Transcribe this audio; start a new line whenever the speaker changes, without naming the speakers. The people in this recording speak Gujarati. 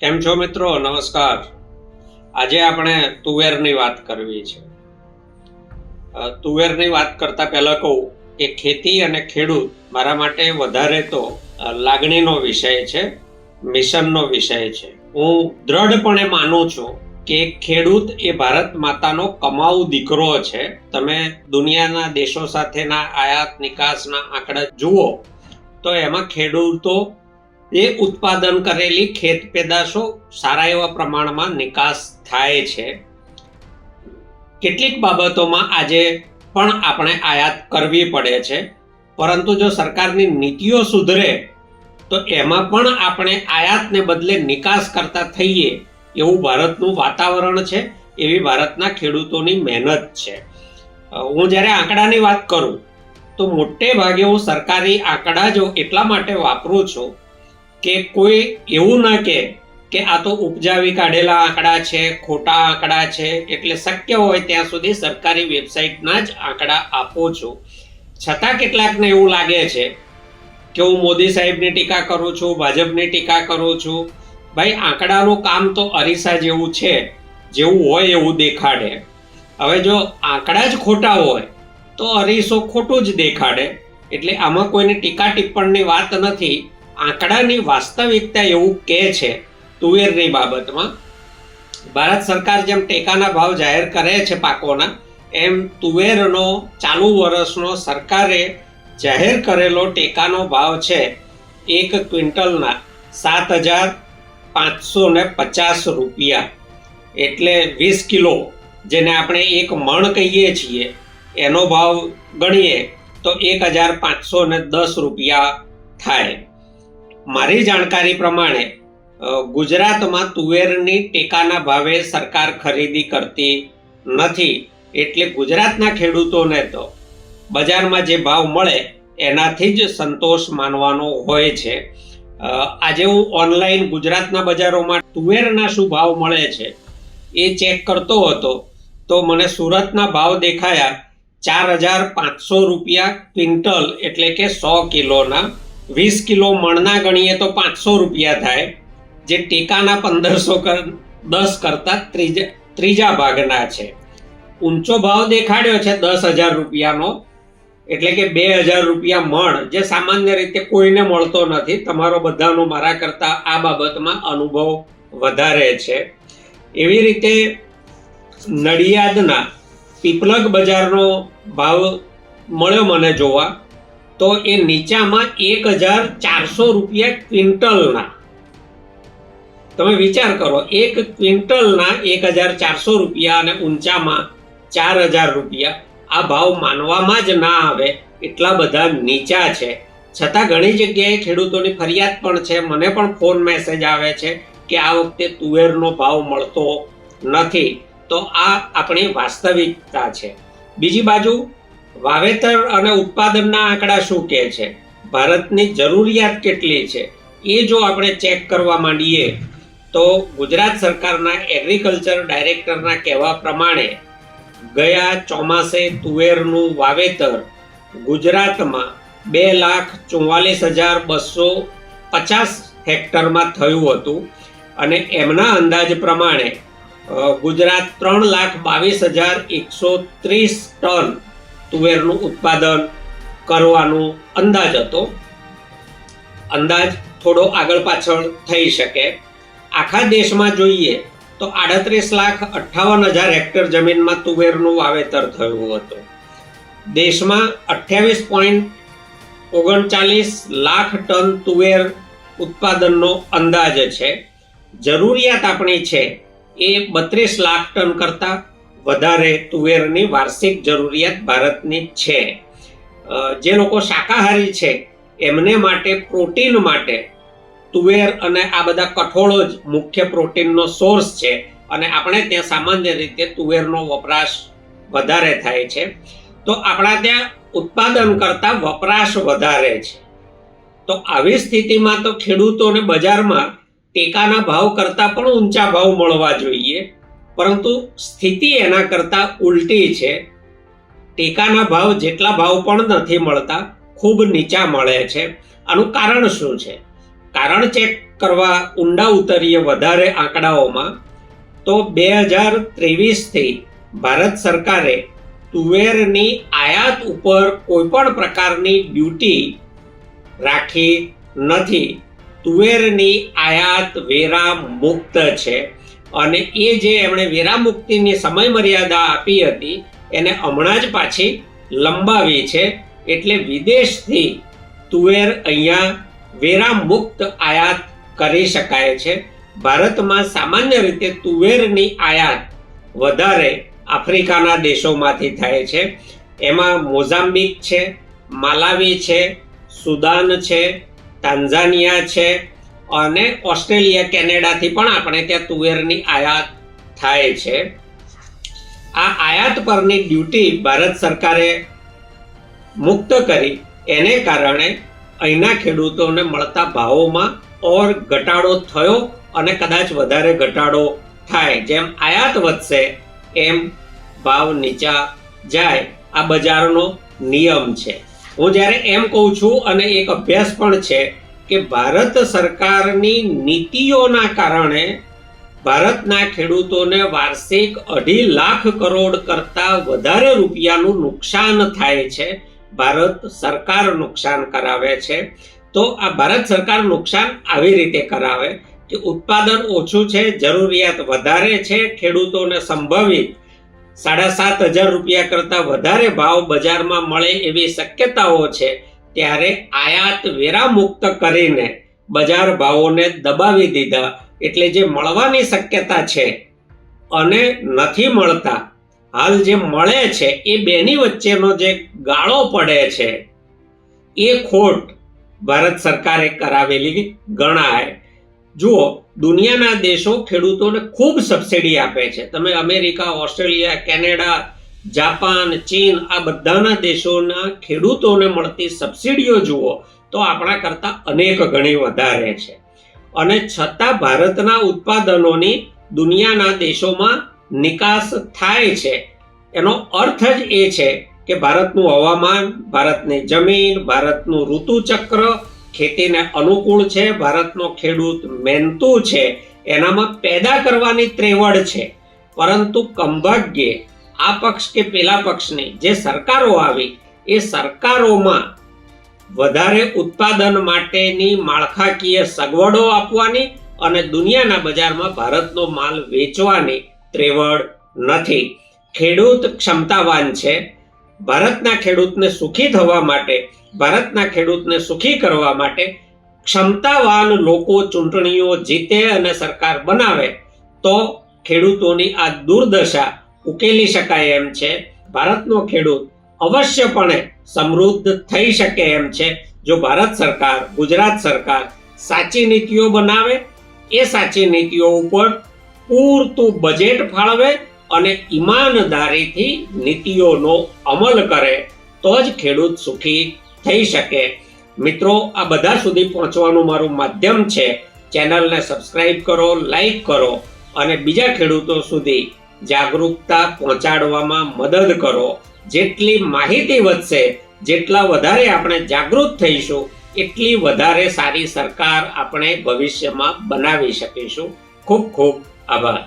કેમ છો મિત્રો? નમસ્કાર. આજે આપણે તુવેરની વાત કરવી છે. તુવેરની વાત કરતા પહેલા કહું કે ખેતી અને ખેડૂત મારા માટે વધારે તો લાગણીનો વિષય છે, મિશનનો વિષય છે. હું દ્રઢપણે માનું છું કે ખેડૂત એ ભારત માતાનો કમાઉ દીકરો છે. તમે દુનિયાના દેશો સાથેના આયાત નિકાસના આંકડા જુઓ, તો એમાં ખેડૂતો એ ઉત્પાદન કરેલી ખેત પેદાશો સારા એવા પ્રમાણમાં નિકાસ થાય છે. કેટલીક બાબતોમાં આજે પણ આપણે આયાત કરવી પડે છે. પરંતુ જો સરકારની નીતિઓ સુધરે, તો એમાં પણ આપણે આયાતને બદલે નિકાસ કરતા થઈએ એવું ભારતનું વાતાવરણ છે, એવી ભારતના ખેડૂતોની મહેનત છે. હું જ્યારે આંકડાની વાત કરું, તો મોટે ભાગે હું સરકારી આંકડા જો એટલા માટે વાપરું છું કે કોઈ એવું ના કે કે આ તો ઉપજાવી કાઢેલા આંકડા છે, ખોટા આંકડા છે, એટલે શક્ય હોય ત્યાં સુધી સરકારી વેબસાઇટના જ આંકડા આપું છું. છતાં કેટલાકને એવું લાગે છે કે હું મોદી સાહેબની ટીકા કરું છું, ભાજપની ટીકા કરું છું. ભાઈ, આંકડાનું કામ તો અરીસા જેવું છે, જેવું હોય એવું દેખાડે. હવે જો આંકડા જ ખોટા હોય, તો અરીસો ખોટું જ દેખાડે. એટલે આમાં કોઈને ટીકા ટિપ્પણની વાત નથી. આંકડાની વાસ્તવિકતા એવું કહે છે તુવેરની બાબતમાં. ભારત સરકાર જેમ ટેકાના ભાવ જાહેર કરે છે પાકોના, એમ તુવેરનો ચાલુ વર્ષનો સરકારે જાહેર કરેલો ટેકાનો ભાવ છે એક ક્વિન્ટલના સાત હજાર પાંચસો ને પચાસ રૂપિયા. એટલે વીસ કિલો, જેને આપણે એક મણ કહીએ છીએ, એનો ભાવ ગણીએ તો એક હજાર પાંચસો ને દસ રૂપિયા થાય. મારી જાણકારી પ્રમાણે ગુજરાતમાં તુવેરની ટેકાના ભાવે સરકાર ખરીદી કરતી નથી. એટલે ગુજરાતના ખેડૂતોને તો બજારમાં જે ભાવ મળે, એનાથી જ સંતોષ માનવાનો હોય છે. આજે હું ઓનલાઈન ગુજરાતના બજારોમાં તુવેરના શું ભાવ મળે છે, એ ચેક કરતો હતો, તો મને સુરતના ભાવ દેખાયા ચાર હજાર પાંચસો રૂપિયા ક્વિન્ટલ, એટલે કે સો કિલોના વીસ કિલો મણના ગણીએ તો પાંચસો રૂપિયા થાય. જે ટેકાના પંદરસો દસ કરતા ત્રીજા ત્રીજા ભાગના છે. ઊંચો ભાવ દેખાડ્યો છે દસ હજાર રૂપિયાનો. એટલે કે બે હજાર રૂપિયા મણ, જે સામાન્ય રીતે કોઈને મળતો નથી. તમારો બધાનો મારા કરતાં આ બાબતમાં અનુભવ વધારે છે. એવી રીતે નડિયાદના પીપલગ બજારનો ભાવ મળ્યો મને જોવા. તો એ નીચામાં એક હજાર ચારસો રૂપિયા ક્વિન્ટલના. તમે વિચાર કરો, એક ક્વિન્ટલના એક હજાર ચારસો રૂપિયા અને ઊંચામાં ચાર હજાર રૂપિયા. આ ભાવ માનવામાં જ ના આવે, એટલા બધા નીચા છે. છતાં ઘણી જગ્યાએ ખેડૂતોની ફરિયાદ પણ છે, મને પણ ફોન મેસેજ આવે છે કે આ વખતે તુવેરનો ભાવ મળતો નથી. તો આ આપણી વાસ્તવિકતા છે. બીજી બાજુ વાવેતર અને ઉત્પાદનના આંકડા શું કહે છે? ભારતની જરૂરિયાત કેટલી છે? એ જો આપણે ચેક કરવા માંડીએ, તો ગુજરાત સરકારના એગ્રીકલ્ચર ડાયરેક્ટરના કહેવા પ્રમાણે, ગયા ચોમાસે તુવેરનું વાવેતર ગુજરાતમાં બે લાખ ચુમ્માલીસ હજાર બસો પચાસ હેક્ટરમાં થયું હતું અને એમના અંદાજ પ્રમાણે ગુજરાત ત્રણ લાખ બાવીસ હજાર એકસો ત્રીસ ટન તુવેરનું ઉત્પાદન કરવાનો અંદાજ હતો. અંદાજ થોડો આગળ પાછળ થઈ શકે. આખા દેશમાં જોઈએ તો આડત્રીસ લાખ અઠ્ઠાવન હજાર હેક્ટર જમીનમાં તુવેરનું વાવેતર થયું હતું. દેશમાં અઠ્યાવીસ પોઈન્ટ ઓગણચાલીસ લાખ ટન તુવેર ઉત્પાદનનો અંદાજ છે. જરૂરિયાત આપણી છે એ બત્રીસ લાખ ટન કરતાં વધારે તુવેરની વાર્ષિક જરૂરિયાત ભારતની છે. જે લોકો શાકાહારી છે, એમને માટે પ્રોટીન માટે તુવેર અને આ બધા કઠોળો જ મુખ્ય પ્રોટીનનો સોર્સ છે અને આપણે ત્યાં સામાન્ય રીતે તુવેરનો વપરાશ વધારે થાય છે. તો આપણા ત્યાં ઉત્પાદન કરતાં વપરાશ વધારે છે. તો આવી સ્થિતિમાં તો ખેડૂતોને બજારમાં ટેકાના ભાવ કરતાં પણ ઊંચા ભાવ મળવા જોઈએ. પરંતુ સ્થિતિ એના કરતાં ઉલટી છે. ટેકાના ભાવ જેટલા ભાવ પણ નથી મળતા, ખૂબ નીચા મળે છે. આનું કારણ શું છે? કારણ ચેક કરવા ઊંડા ઉતરીએ વધારે આંકડાઓમાં, તો બે હજાર ત્રેવીસથી ભારત સરકારે તુવેરની આયાત ઉપર કોઈ પણ પ્રકારની ડ્યુટી રાખી નથી. તુવેરની આયાત વેરા મુક્ત છે. અને એ જે એમણે વેરા મુક્તિની સમય મર્યાદા આપી હતી, એને હમણાં જ પાછી લંબાવી છે. એટલે વિદેશથી તુવેર અહીંયા વેરા મુક્ત આયાત કરી શકાય છે. ભારતમાં સામાન્ય રીતે તુવેરની આયાત વધારે આફ્રિકાના દેશોમાંથી થાય છે. એમાં મોઝામ્બિક છે, માલાવી છે, સુદાન છે તાન્ઝાનિયા છે અને ઓસ્ટ્રેલિયા, કેનેડાથી પણ આપણે ત્યાં તુવેરની આયાત થાય છે. આ આયાત પરની ડ્યુટી ભારત સરકારે મુક્ત કરી. એને કારણે અહીંના ખેડૂતોને મળતા ભાવોમાં ઓર ઘટાડો થયો અને કદાચ વધારે ઘટાડો થાય. જેમ આયાત વધશે, એમ ભાવ નીચા જાય. આ બજારનો નિયમ છે. હું જ્યારે એમ કહું છું અને એક અભ્યાસ પણ છે કે ભારત સરકારની નીતિઓના કારણે ભારતના ખેડૂતોને વાર્ષિક અઢી લાખ કરોડ કરતા વધારે રૂપિયાનું નુકસાન થાય છે, ભારત સરકાર નુકસાન કરાવે છે. તો આ ભારત સરકાર નુકસાન આવી રીતે કરાવે કે ઉત્પાદન ઓછું છે, જરૂરિયાત વધારે છે, ખેડૂતોને સંભવિત સાડા સાત હજાર રૂપિયા કરતાં વધારે ભાવ બજારમાં મળે એવી શક્યતાઓ છે ત્યારે આયાત વેરા મુક્ત કરીને બજાર ભાવોને દબાવી દીધા. એટલે જે મળવાની શક્યતા છે અને નથી મળતા, હાલ જે મળે છે એ બેની વચ્ચેનો જે ગાળો પડે છે, એ ખોટ ભારત સરકારે કરાવેલી ગણાય. જુઓ, દુનિયાના દેશો ખેડૂતોને ખૂબ સબસિડી આપે છે. તમે અમેરિકા, ઓસ્ટ્રેલિયા, કેનેડા જાપાન, ચીન, આ બધાના દેશોના ખેડૂતોને મળતી સબસિડીઓ જુઓ તો આપણા કરતાં અનેક ગણી વધારે છે. અને છતાં ભારતના ઉત્પાદનોની દુનિયાના દેશોમાં નિકાસ થાય છે. એનો અર્થ જ એ છે કે ભારતનું હવામાન, ભારતની જમીન, ભારતનું ઋતુચક્ર ખેતીને અનુકૂળ છે, ભારતનો ખેડૂત મહેનતુ છે, એનામાં પેદા કરવાની ત્રેવડ છે. પરંતુ કંભાગ્યે આ પક્ષ કે પેલા પક્ષની જે સરકારો આવી, એ સરકારોમાં વધારે ઉત્પાદન માટેની માળખાકીય સગવડો આપવાની અને દુનિયાના બજારમાં ભારતનો માલ વેચવાની ત્રેવડ નથી. ખેડૂત ક્ષમતાવાન છે. ભારતના ખેડૂતને સુખી થવા માટે, ભારતના ખેડૂતને સુખી કરવા માટે ક્ષમતાવાન લોકો ચૂંટણીઓ જીતે અને સરકાર બનાવે, તો ખેડૂતોની આ દુર્દશા ઉકેલી શકાય એમ છે. ભારતનો ખેડૂત અવશ્યપણે સમૃદ્ધ થઈ શકે એમ છે. જો ભારત સરકાર, ગુજરાત સરકાર સાચી નીતિઓ બનાવે, એ સાચી નીતિઓ ઉપર પૂરતું બજેટ ફાળવે અને ઈમાનદારીથી નીતિઓનો અમલ કરે, તો જ ખેડૂત સુખી થઈ શકે. મિત્રો, આ બધા સુધી પહોંચવાનું મારું માધ્યમ છે. ચેનલને સબસ્ક્રાઈબ કરો લાઈક કરો અને બીજા ખેડૂતો સુધી જાગૃતતા પહોંચાડવામાં મદદ કરો. જેટલી માહિતી વધશે, જેટલા વધારે આપણે જાગૃત થઈશું, એટલી વધારે સારી સરકાર આપણે ભવિષ્યમાં બનાવી શકીશું. ખૂબ ખૂબ આભાર.